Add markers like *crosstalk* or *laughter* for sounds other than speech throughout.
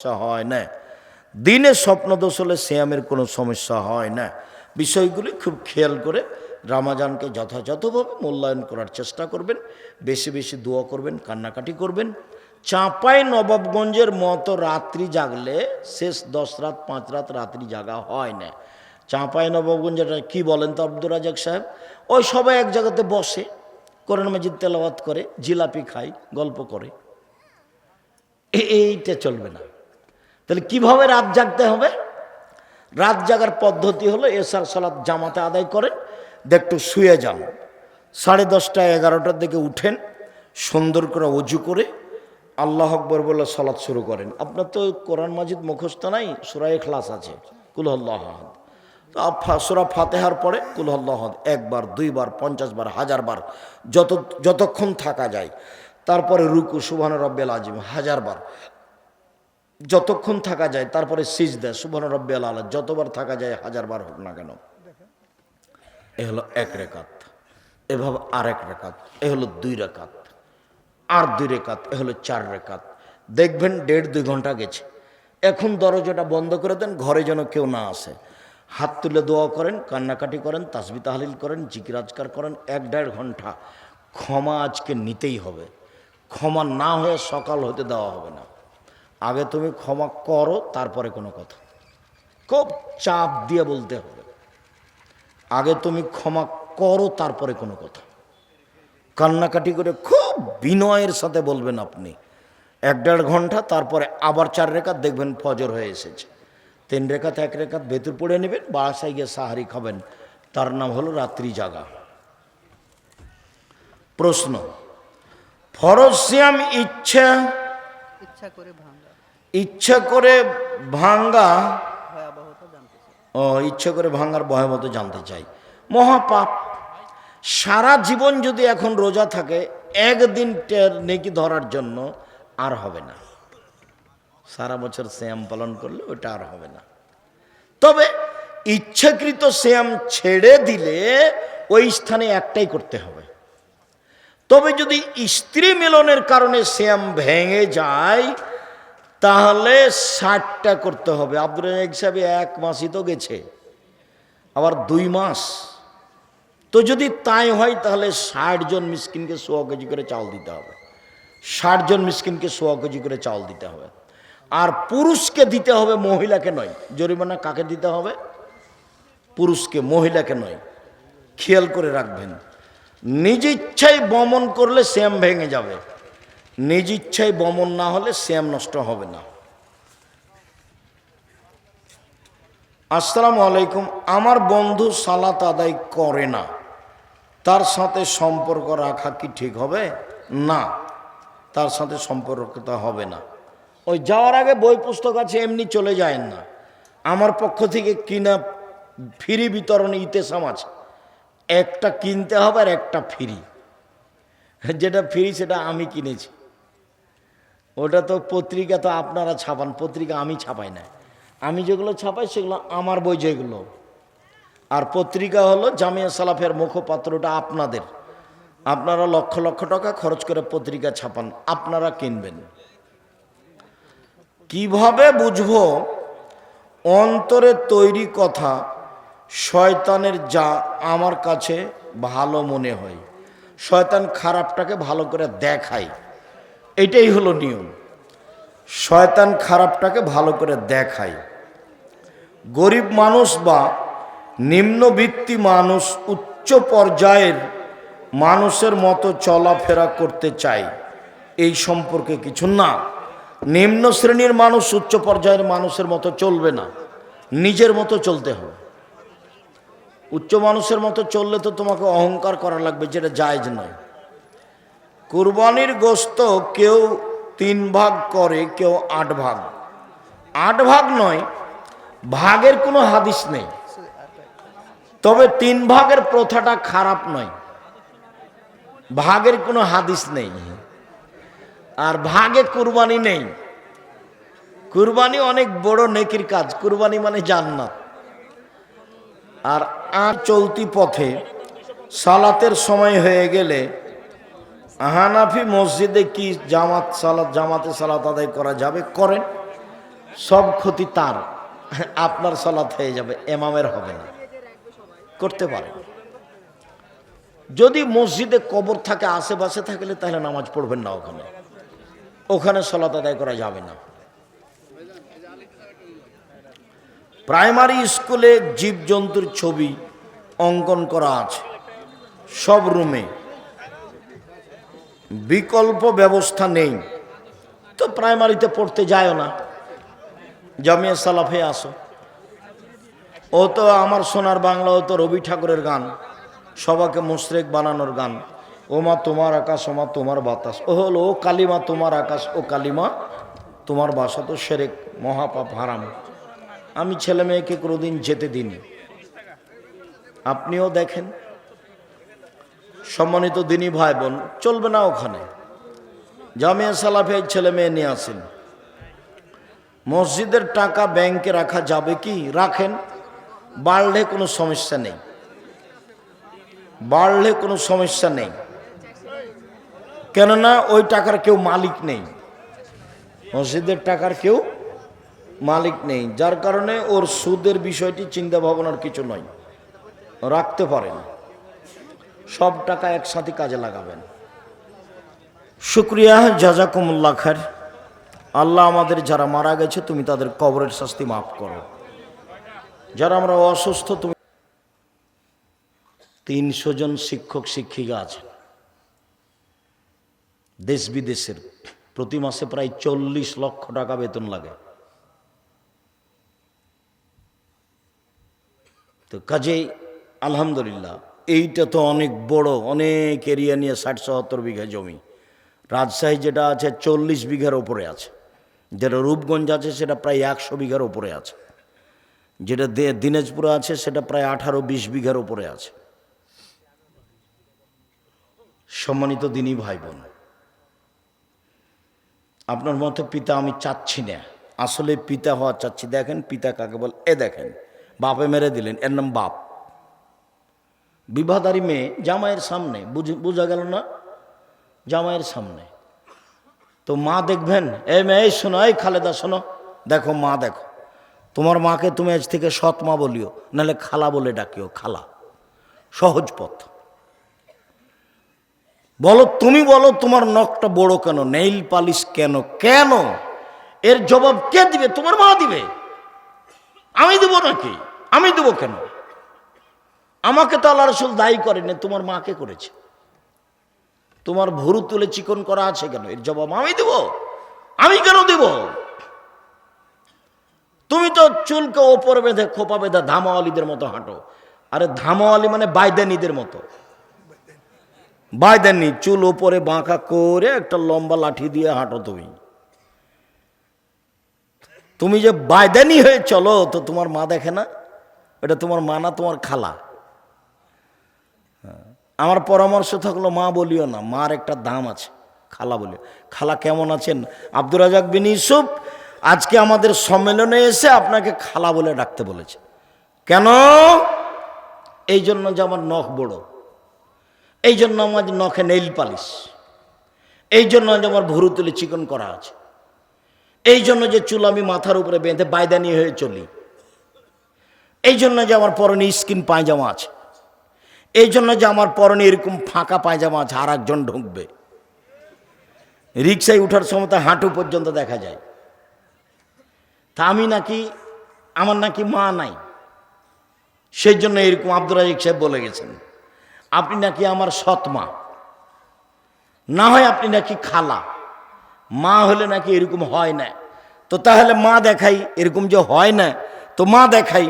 সমস্যা হয় না। দিনে স্বপ্নদোষ হলে শ্যামের কোনো সমস্যা হয় না। বিষয়গুলি খুব খেয়াল করে রামাজানকে যথাযথভাবে মূল্যায়ন করার চেষ্টা করবেন। বেশি বেশি দোয়া করবেন, কান্নাকাটি করবেন। চাঁপাই নবাবগঞ্জের মতো রাত্রি জাগলে শেষ দশ রাত, পাঁচ রাত রাত্রি জাগা হয় না। চাঁপাই নবাবগঞ্জ এটা কী বলেন তো আব্দুর রাজাক সাহেব? ওই সবাই এক জায়গাতে বসে কোরআন মাজিদ তেলাওয়াত করে, জিলাপি খায়, গল্প করে। এইটা চলবে না। তাহলে কীভাবে রাত জাগতে হবে? রাত জাগার পদ্ধতি হলো এসার সালাত জামাতে আদায় করেন একটু শুয়ে যান। সাড়ে দশটা, এগারোটার দিকে উঠেন, সুন্দর করে অজু করে আল্লাহ আকবর বলে সালাত শুরু করেন। আপনার তো কোরআন মাজিদ মুখস্থ নাই সুরাই ক্লাস আছে। কুলহল্লাহ তো সুরা ফাতেহার পরে কুলহল্লাহ একবার, দুইবার, পঞ্চাশ বার, হাজার বার, যত, যতক্ষণ থাকা যায়। তারপরে রুকু সুবহান রব্বেল আজিম হাজার বার। যতক্ষণ থাকা যায়, তারপরে সিজ দেয় সুবহান রব্বিয়াল আলা যতবার থাকা যায় হাজার বার হোক না কেন। এ হলো এক রেখাত এভাবে আর এক রেখাত, এ হলো দুই রেখাত, আর দুই রেখাত, এ হলো চার রেখাত। দেখবেন দেড় দুই ঘণ্টা গেছে। এখন দরজাটা বন্ধ করে দেন, ঘরে যেন কেউ না আসে। হাত তুলে দোয়া করেন, কান্নাকাটি করেন তাসবি তাহলিল করেন জিকিরাজকার করেন, এক দেড় ঘণ্টা। ক্ষমা আজকে নিতেই হবে। ক্ষমা না হয়ে সকাল হতে দেওয়া হবে না। আগে তুমি ক্ষমা করো, তারপরে কোনো কথা। খুব চাপ দিয়ে বলতে হবে। আগে তুমি ক্ষমা করো, তারপরে কোনো কথা। কান্নাকাটি করে খুব বিনয়ের সাথে বলবেন আপনি। এক দেড় ঘণ্টা, তারপরে আবার চার রেখাত দেখবেন ফজর হয়ে এসেছে। তিন রেখাত, এক রেখাত ভেতর পড়ে নেবেন বাসায় গিয়ে সাহারি খাবেন। তার নাম হলো রাত্রি জাগা। প্রশ্ন, ফরজ সিয়াম ইচ্ছা ইচ্ছা করে ভাঙা। ইচ্ছা করে ভাঙ্গা ও ইচ্ছা করে ভাঙ্গার ভয়াবত জানতে চাই। মহাপাপ। সারা জীবন যদি এখন রোজা থাকে একদিন নেকি ধরার জন্য আর হবে না। সারা বছর শ্যাম পালন করলে ওটা আর হবে না। তবে ইচ্ছাকৃত শ্যাম ছেড়ে দিলে ওই স্থানে একটাই করতে হবে। তবে যদি স্ত্রী মিলনের কারণে শ্যাম ভেঙে যায় তাহলে ষাটটা করতে হবে। আব্দুল রাজাক এক মাসই তো গেছে। আবার দুই মাস। তো যদি তাই হয়, তাহলে ষাট জন মিসকিনকে সোয়া কেজি করে চাল দিতে হবে। ষাট জন মিসকিনকে সোয়া কেজি করে চাল দিতে হবে। আর পুরুষকে দিতে হবে, মহিলাকে নয়। জরিমানা কাকে দিতে হবে? পুরুষকে, মহিলাকে নয়। খেয়াল করে রাখবেন। নিজ ইচ্ছায় বমন করলে শ্যাম ভেঙে যাবে। নিজ ইচ্ছায় বমন না হলে শ্যাম নষ্ট হবে না। আসসালামু আলাইকুম। আমার বন্ধু সালাত আদায় করে না। তার সাথে সম্পর্ক রাখা কি ঠিক হবে? না। তার সাথে সম্পর্কটা হবে না। ওই যাওয়ার আগে বই পুস্তক আছে, এমনি চলে যায় না। আমার পক্ষ থেকে কিনা ফ্রি বিতরণ ইতেসাম আছে। একটা কিনতে হবে আর একটা ফ্রি। যেটা ফ্রি, সেটা আমি কিনেছি। ওটা তো পত্রিকা তো আপনারা ছাপান, পত্রিকা আমি ছাপাই না আমি যেগুলো ছাপাই সেগুলো আমার বই যেগুলো। আর পত্রিকা হলো জামিয়া সালাফের মুখপাত্রটা আপনাদের। আপনারা লক্ষ লক্ষ টাকা খরচ করে পত্রিকা ছাপান, আপনারা কিনবেন। কীভাবে বুঝব? অন্তরে তৈরি কথা শয়তানের যা আমার কাছে ভালো মনে হয়। শয়তান খারাপটাকে ভালো করে দেখায়। এটাই হলো নিয়ম। শয়তান খারাপটাকে ভালো করে দেখায়। গরিব মানুষ বা নিম্নবৃত্তি মানুষ উচ্চ পর্যায়ের মানুষের মতো চলাফেরা করতে চায়, এই সম্পর্কে কিছু না। নিম্ন শ্রেণির মানুষ উচ্চ পর্যায়ের মানুষের মতো চলবে না। নিজের মতো চলতে হবে। উচ্চ মানুষের মতো চললে তো তোমাকে অহংকার করা লাগবে, যেটা জায়জ নয়। কুরবানির গোস্ত কেউ তিন ভাগ করে, কেউ আট ভাগ। আট ভাগ নয়, ভাগের কোনো হাদিস নেই। তবে তিন ভাগের প্রথাটা খারাপ নয়। ভাগের কোনো হাদিস নেই। আর ভাগে কুরবানি নেই। কুরবানি অনেক বড় নেকির কাজ। কুরবানি মানে জান্নাত। আর আর চলতি পথে সালাতের সময় হয়ে গেলে হানাফি মসজিদে কি জামাত সালাত জামাতে সালাত আদায় করা যাবে? করেন। সব ক্ষতি তার। *laughs* আপনার সলাৎ হয়ে যাবে, এমামের হবে না। করতে পারে যদি মসজিদে কবর থাকে, আশেপাশে থাকলে তাহলে নামাজ পড়বেন না ওখানে। ওখানে সলাত আদায় করা যাবে না। প্রাইমারি স্কুলে জীবজন্তুর ছবি অঙ্কন করা আছে। সব রুমে। বিকল্প ব্যবস্থা নেই। তো প্রাইমারিতে পড়তে যায় না। জামিয়া সালাফে আসো। ও তো আমার সোনার বাংলা, ও তো রবি ঠাকুরের গান। সবাকে মুশরেক বানানোর গান। ও মা তোমার আকাশ, ও মা তোমার বাতাস। ও হলো, ও কালিমা তোমার আকাশ, ও কালিমা তোমার বাসা। তো সেরেক, মহাপাপ হারাম। আমি ছেলে মেয়েকে কোনোদিন যেতে দিইনি। আপনিও দেখেন। সম্মানিত দিনী ভাই বোন, চলবে না ওখানে। জামিয়া সালাফে ছেলে মেয়ে নিয়ে আসেন। মসজিদের টাকা ব্যাংকে রাখা যাবে কি? রাখেন। বাড়লে কোনো সমস্যা নেই। বাড়লে কোনো সমস্যা নেই। কেননা ওই টাকার কেউ মালিক নেই। মসজিদের টাকার কেউ মালিক নেই। যার কারণে ওর সুদের বিষয়টি চিন্তা ভাবনার কিছু নয়। রাখতে পারেন। সব টাকা একসাথে কাজে লাগাবেন। শুক্রিয়া জাজাকুমুল্লা খার আল্লাহ আমাদের যারা মারা গেছে, তুমি তাদের কবরের শাস্তি মাফ করো। যারা আমরা অসুস্থ, তুমি তিনশো জন শিক্ষক, শিক্ষিকা আছেন। দেশ বিদেশের প্রতি মাসে প্রায় চল্লিশ লক্ষ টাকা বেতন লাগে। তো কাজেই, আলহামদুলিল্লাহ এইটা তো অনেক বড়, অনেক এরিয়া নিয়ে ষাট সত্তর বিঘা জমি। রাজশাহী যেটা আছে চল্লিশ বিঘার ওপরে আছে। যেটা রূপগঞ্জ আছে সেটা প্রায় একশো বিঘার ওপরে আছে। যেটা দিনাজপুরে আছে সেটা প্রায় আঠারো বিশ বিঘার ওপরে আছে। সম্মানিত দিনী ভাই বোন আপনার মতো পিতা আমি চাচ্ছি না। আসলে পিতা হওয়া চাচ্ছি। দেখেন পিতা কাকে বল? এ দেখেন, বাপে মেরে দিলেন, এর নাম বাপ। বিবাহদারী মেয়ে জামাইয়ের সামনে, বুঝ- গেল না? জামাইয়ের সামনে। তো মা দেখবেন এই মেয়ে, এই শোনো, এই খালেদা, শোনো। দেখো মা, দেখো। তোমার মাকে তুমি আজ থেকে সৎ মা বলিও, নাহলে খালা বলে ডাকিও, খালা। সহজ পথ। বলো, তুমি বলো, তোমার নখটা বড় কেন, নেইল পালিশ কেন কেন? এর জবাব কে দিবে? তোমার মা দিবে। আমি দেবো নাকি? আমি দেবো কেন? আমাকে তো আল্লাহ রসুল দায়ী করেনি তোমার মাকে করেছে? তোমার ভরু তুলে চিকন করা আছে কেন? এর জবাব আমি দেব। আমি কেন দেব? তুমি তো চুলকে ওপরে বেঁধে, খোপা বেঁধে ধামাওয়ালিদের মতো হাঁটো। আরে ধামাওয়ালি মানে বাইদানিদের মতো। বাইদানি, চুল ওপরে বাঁকা করে একটা লম্বা লাঠি দিয়ে হাঁটো তুমি। তুমি যে বাইদানি হয়ে চলো, তো তোমার মা দেখে না? এটা তোমার মা না তোমার খালা। আমার পরামর্শ থাকল, মা, বলিও না, মার একটা দাম আছে। খালা বলিও খালা কেমন আছেন? আব্দুর রাজাক বিন ইউসুফ, আজকে আমাদের সম্মেলনে এসে আপনাকে খালা বলে ডাকতে বলেছে। কেন? এই জন্য যে আমার নখ বড়, এই জন্য আমার নখে নেইল পালিশ, এই জন্য যে আমার ভুরু তুলে চিকন করা আছে, এই জন্য যে চুল আমি মাথার উপরে বেঁধে বায়দানি হয়ে চলি, এই জন্য যে আমার পরনে স্কিন পায়জামা আছে। এই জন্য যে আমার পরনে এরকম ফাঁকা পায়জামা আছে আর একজন ঢুকবে। রিক্সায় উঠার সময় তা হাঁটু পর্যন্ত দেখা যায়। তা আমি নাকি, আমার নাকি মা নাই। সেই জন্য এরকম আব্দুর রাজিক সাহেব বলে গেছেন, আপনি নাকি আমার সৎ মা। না হয় আপনি নাকি খালা। মা হলে নাকি এরকম হয় না। তো তাহলে মা দেখাই, এরকম যে হয় না, তো মা দেখাই।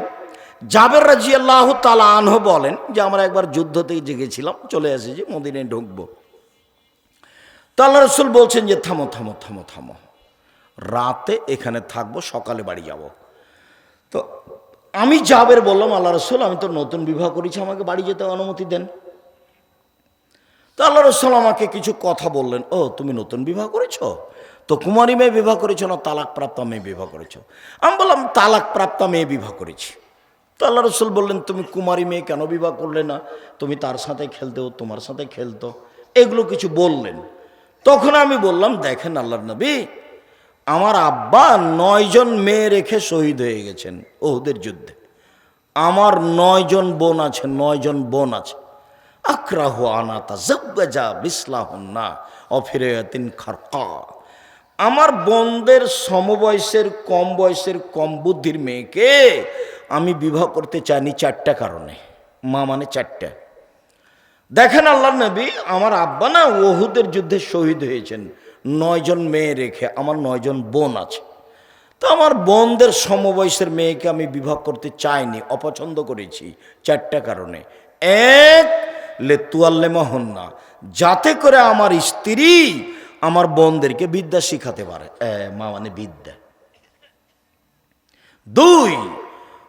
জাবের রাজি আল্লাহ তালা আনহ বলেন যে, আমরা একবার যুদ্ধতেই জেগেছিলাম, চলে এসেছি মদিনে ঢুকবো। তো আল্লাহ রসুল বলছেন যে, থামো থামো থামো থামো। রাতে এখানে থাকব, সকালে বাড়ি যাব। তো আমি জাবের বললাম, আল্লাহ রসুল, আমি তো নতুন বিবাহ করেছি, আমাকে বাড়ি যেতে অনুমতি দেন। তো আল্লাহ রসুল আমাকে কিছু কথা বললেন, ও, তুমি নতুন বিবাহ করেছ? তো কুমারী মেয়ে বিবাহ করেছ না তালাক প্রাপ্তা মেয়ে বিবাহ করেছ? আমি বললাম তালাক প্রাপ্তা মেয়ে বিবাহ করেছি। তো আল্লাহ রসুল বললেন, তুমি কুমারী মেয়ে কেন বিবাহ করলে না? তুমি তার সাথে খেলতেও তোমার সাথে খেলতো। এগুলো কিছু বললেন। তখন আমি বললাম, দেখেন আল্লাহর নবী, আমার আব্বা নয়জন মেয়ে রেখে শহীদ হয়ে গেছেন ওদের যুদ্ধে। আমার নয়জন বোন আছে নয়জন বোন আছে। আক্রাহ আনাতা জব্বাজা অফিরে অফিরায়াতিন খারকা। আমার বোনদের সমবয়সের কম বয়সের কম বুদ্ধির মেয়েকে আমি বিবাহ করতে চাইনি চারটা কারণে। মা মানে চারটা। দেখেন আল্লাহ নবী, আমার আব্বা না ওহুদের যুদ্ধে শহীদ হয়েছেন। নয়জন মেয়ে রেখে আমার নয়জন বোন আছে। তো আমার বোনদের সমবয়সের মেয়েকে আমি বিবাহ করতে চাইনি, অপছন্দ করেছি চারটা কারণে। এক লেতুয়াল্লে মহন্না যাতে করে আমার স্ত্রী আমার বোনদেরকে বিদ্যা শিখাতে পারে। মা মানে বিদ্যা। দুই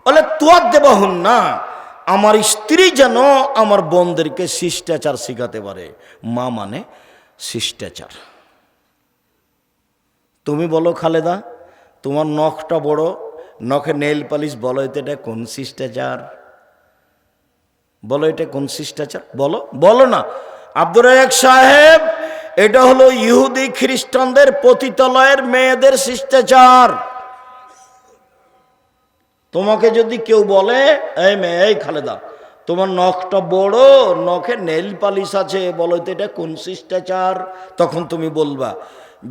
বলে তোয়ার দেবাহন না আমার স্ত্রী যেন আমার বোনদেরকে শিষ্টাচার শিখাতে পারে। মা মানে শিষ্টাচার। তুমি বলো, খালেদা, তোমার নখটা বড়, নখে নেল পালিশ, বলো, এটা কোন শিষ্টাচার? বলো, এটা কোন শিষ্টাচার? বলো বলো না। আব্দুর রাজাক সাহেব, এটা হলো ইহুদি খ্রিস্টানদের পতিতালয়ের মেয়েদের শিষ্টাচার। তোমাকে যদি কেউ বলে, এই মেয়ে, এই খালেদা, তোমার নখটা বড়, নখে নেল পালিশ আছে, বলো তো এটা কোন শিষ্টাচার? তখন তুমি বলবা,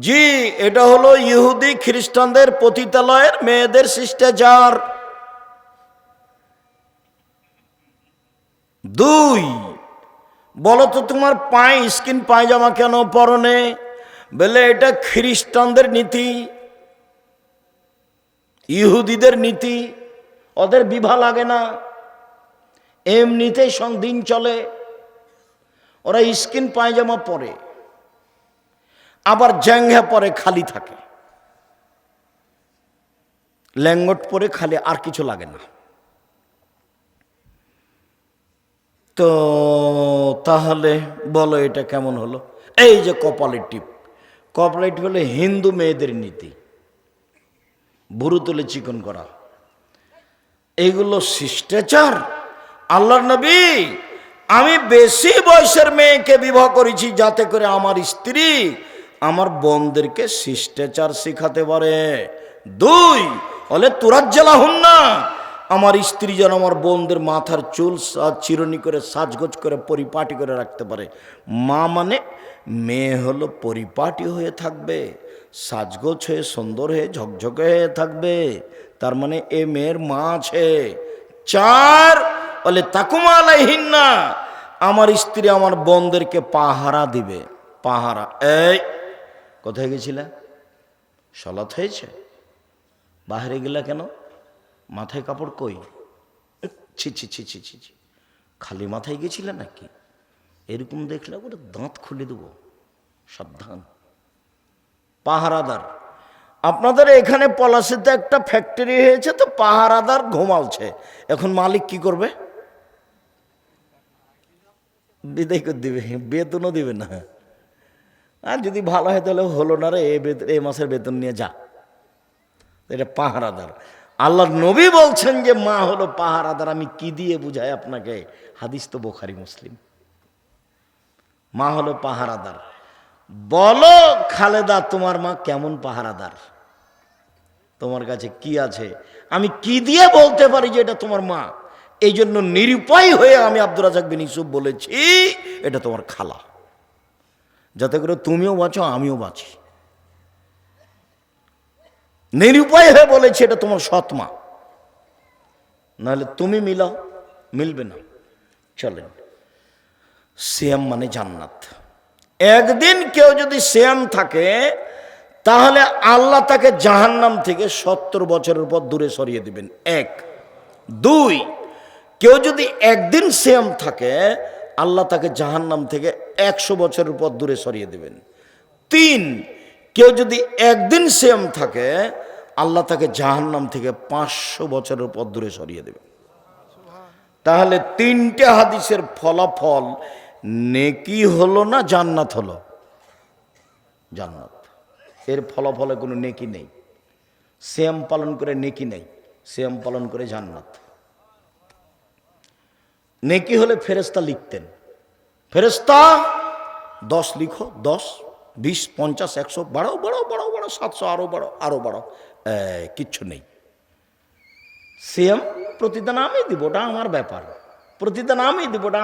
জি, এটা হলো ইহুদি খ্রিস্টানদের পতিতালয়ের মেয়েদের শিষ্টাচার। দুই, বলো তো তোমার পায়ে, স্কিন পায়জামা কেন পরনে বলে, এটা খ্রিস্টানদের নীতি, ইহুদিদের নীতি। ওদের বিভা লাগে না। এমনিতেই দিন চলে। ওরা স্কিন পায়জামা পরে, আবার জ্যাঙ্ঘা পরে খালি থাকে। ল্যাঙ্গট পরে খালি আর কিছু লাগে না। তো তাহলে বলো এটা কেমন হলো? এই যে কপালের টিপ কপালের টিপ হলো হিন্দু মেয়েদের নীতি। বুড়ো তুলে চিকন করা। এইগুলো শিষ্টাচার। আল্লাহর নবী, আমি বেশি বয়সের মেয়েকে বিবাহ করেছি যাতে করে আমার স্ত্রী আমার বোনদেরকে শিষ্টাচার শেখাতে পারে। দুই হলে তুরাজ্জালা হন না আমার স্ত্রী যেন আমার বোনদের মাথার চুল চিরুনি করে সাজগোজ করে পরিপাটি করে রাখতে পারে। মা মানে মেয়ে হলো পরিপাটি হয়ে থাকবে। সাজগোজ হয়ে, সুন্দর হয়ে, ঝকঝকে হয়ে থাকবে। তার মানে এ মেয়ের মা আছে। চার, বলে, তাকুমা আলাইহিন না আমার স্ত্রী আমার বোনদেরকে পাহারা দিবে। পাহারা, এই, কোথায় গেছিলে? সলাৎ হয়েছে? বাহিরে গেলা কেন? মাথায় কাপড় কই? ছি ছি ছি ছি ছি ছি। খালি মাথায় গেছিলে নাকি? এরকম দেখলে ওটা দাঁত খুলে দেবো। সাবধান। পাহারাদার। আপনাদের এখানে পলাশিতে একটা ফ্যাক্টরি হয়েছে তো পাহারাদার ঘুমালছে। এখন মালিক কি করবে? বিদায় করে দিবে, বেতনও দিবে না। আর যদি ভালো হয় তাহলে হলো না রে এই মাসের বেতন নিয়ে যা। এটা পাহারাদার। আল্লাহ নবী বলছেন যে, মা হলো পাহারাদার। আমি কি দিয়ে বুঝাই আপনাকে? হাদিস তো বোখারি, মুসলিম। মা হলো পাহারাদার। বলো, খালেদা, তোমার মা কেমন পাহারাদার? তোমার কাছে কি আছে? আমি কি দিয়ে বলতে পারি যে এটা তোমার মা? এই জন্য নিরুপায় হয়ে আমি আব্দুর রাজাক বিন ইসুফ বলেছি, এটা তোমার খালা। যাতে করে তুমিও বাঁচো, আমিও বাঁচি। নিরুপায় হয়ে বলেছি, এটা তোমার সৎমা নাহলে তুমি মিলাও, মিলবে না। চলেন শ্যাম মানে জান্নাত। একদিন কেউ যদি শ্যাম থাকে, তাহলে আল্লাহ তাকে জাহান্নাম থেকে সত্তর বছরের পর দূরে সরিয়ে দিবেন। এক। দুই, কেউ যদি একদিন শ্যাম থাকে, আল্লাহ তাকে জাহান্নাম থেকে একশো বছরের পর দূরে সরিয়ে দিবেন। তিন, কেউ যদি একদিন শ্যাম থাকে, আল্লাহ তাকে জাহান্নাম থেকে পাঁচশো বছরের পর দূরে সরিয়ে দেবেন। তাহলে তিনটে হাদিসের ফলাফল নেকি হলো না জান্নাত হলো? জান্নাত। এর ফলাফলে কোনো নেকি নেই। শ্যাম পালন করে নেকি নেই। শ্যাম পালন করে জান্নাত। নেকি হলে ফেরেস্তা লিখতেন। ফেরেস্তা দশ লিখো, দশ, বিশ, পঞ্চাশ, একশো, বাড়াও বাড়াও বাড়াও বাড়াও, সাতশো আরও বাড়াও আরও বাড়াও কিচ্ছু নেই। সিএম প্রতিদান আমি দিব, ওটা আমার ব্যাপার। প্রতিদান আমি দিব, ওটা